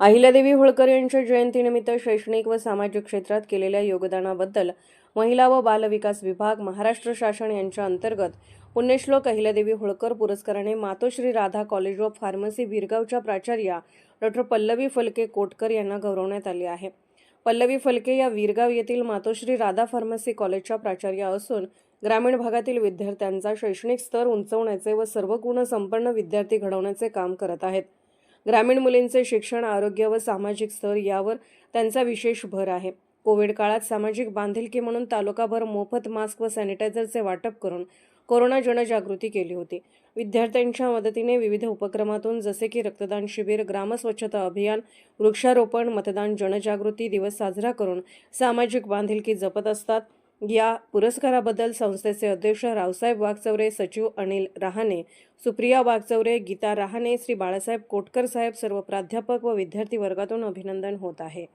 अहिल्यादेवी होळकर यांच्या जयंतीनिमित्त शैक्षणिक व सामाजिक क्षेत्रात केलेल्या योगदानाबद्दल महिला व बालविकास विभाग महाराष्ट्र शासन यांच्या अंतर्गत पुण्यश्लोक अहिल्यादेवी होळकर पुरस्काराने Matoshri Radha college of pharmacy विरगावच्या प्राचार्या डॉक्टर पल्लवी फलके कोटकर यांना गौरवण्यात आले आहे. पल्लवी फलके या वीरगाव येथील मातोश्री राधा फार्मसी कॉलेजच्या प्राचार्या असून ग्रामीण भागातील विद्यार्थ्यांचा शैक्षणिक स्तर उंचवण्याचे व सर्व गुण संपन्न विद्यार्थी घडवण्याचे काम करत आहेत. ग्रामीण मुलींचे शिक्षण आरोग्य व सामाजिक स्तर यावर त्यांचा विशेष भर आहे. कोविड काळात सामाजिक बांधिलकी म्हणून तालुकाभर मोफत मास्क व सॅनिटायझरचे वाटप करून कोरोना जनजागृती केली होती. विद्यार्थ्यांच्या मदतीने विविध उपक्रमातून जसे की रक्तदान शिबिर ग्रामस्वच्छता अभियान वृक्षारोपण मतदान जनजागृती दिवस साजरा करून सामाजिक बांधिलकी जपत असतात. या पुरस्काराबद्दल संस्थेचे अध्यक्ष रावसाहेब वाघचौरे सचिव अनिल रहाणे सुप्रिया वाघचौरे गीता रहाणे श्री बाळासाहेब कोटकर साहेब सर्व प्राध्यापक व विद्यार्थी वर्गातून अभिनंदन होत आहे.